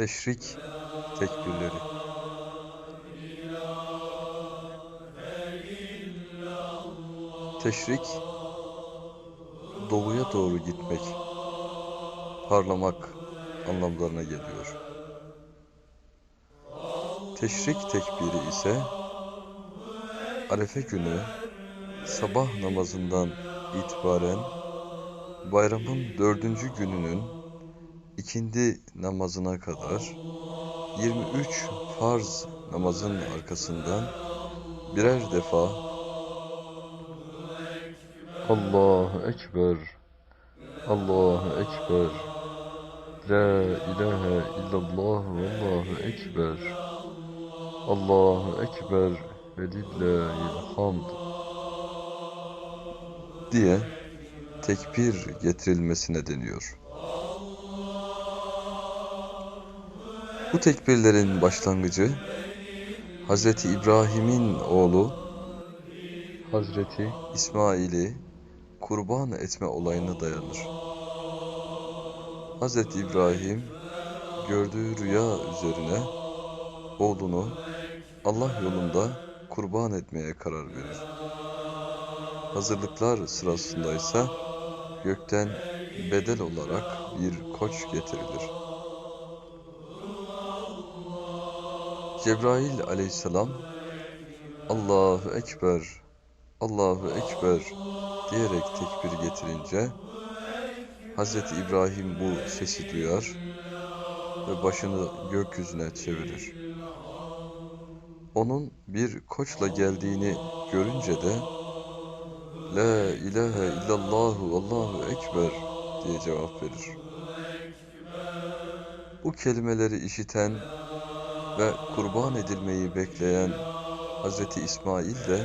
Teşrik tekbirleri Teşrik doğuya doğru gitmek, parlamak anlamlarına geliyor. Teşrik tekbiri ise Arefe günü sabah namazından itibaren bayramın dördüncü gününün ikindi namazına kadar 23 farz namazın arkasından birer defa Allahu Ekber Allahu Ekber La ilahe illallah Allahu Ekber Allahu Ekber ve lillahil hamd diye tekbir getirilmesine deniyor. Bu tekbirlerin başlangıcı Hazreti İbrahim'in oğlu Hazreti İsmail'i kurban etme olayına dayanır. Hazreti İbrahim gördüğü rüya üzerine oğlunu Allah yolunda kurban etmeye karar verir. Hazırlıklar sırasında ise gökten bedel olarak bir koç getirilir. Cebrail aleyhisselam Allahu Ekber, Allahu Ekber diyerek tekbir getirince Hz. İbrahim bu sesi duyar ve başını gökyüzüne çevirir. Onun bir koçla geldiğini görünce de La ilahe illallahu Allahu Ekber diye cevap verir. Bu kelimeleri işiten ve kurban edilmeyi bekleyen Hz. İsmail de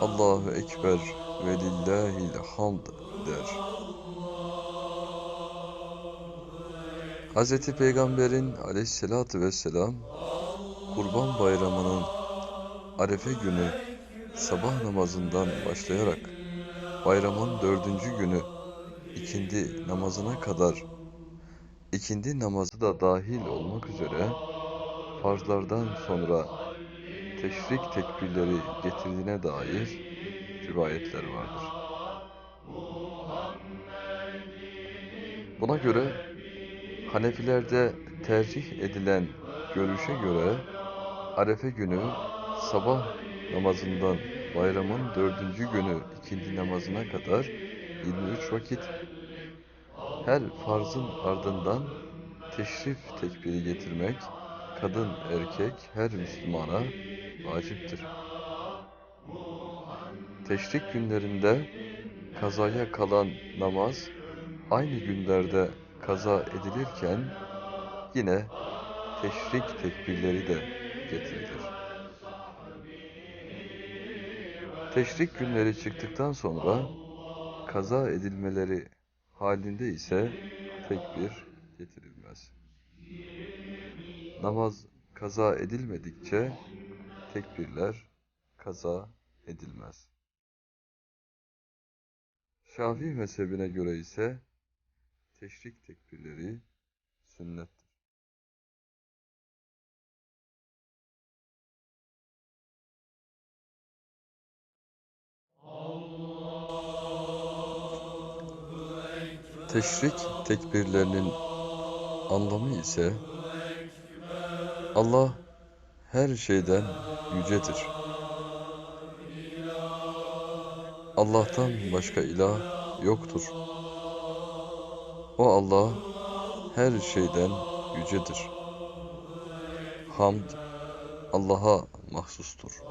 Allahu Ekber ve lillahil hamd der. Hz. Peygamber'in aleyhissalatü vesselam Kurban Bayramı'nın Arefe günü sabah namazından başlayarak bayramın dördüncü günü ikindi namazına kadar ikindi namazı da dahil olmak üzere farzlardan sonra teşrik tekbirleri getirdiğine dair rivayetler vardır. Buna göre Hanefilerde tercih edilen görüşe göre Arefe günü sabah namazından bayramın dördüncü günü ikindi namazına kadar 23 vakit her farzın ardından teşrif tekbiri getirmek kadın erkek her Müslümana vaciptir. Teşrik günlerinde kazaya kalan namaz aynı günlerde kaza edilirken yine teşrik tekbirleri de getirilir. Teşrik günleri çıktıktan sonra kaza edilmeleri halinde ise tekbir getirilmez. Namaz kaza edilmedikçe tekbirler kaza edilmez. Şafii mezhebine göre ise teşrik tekbirleri sünnettir. Teşrik tekbirlerinin anlamı ise Allah her şeyden yücedir. Allah'tan başka ilah yoktur. O Allah her şeyden yücedir. Hamd Allah'a mahsustur.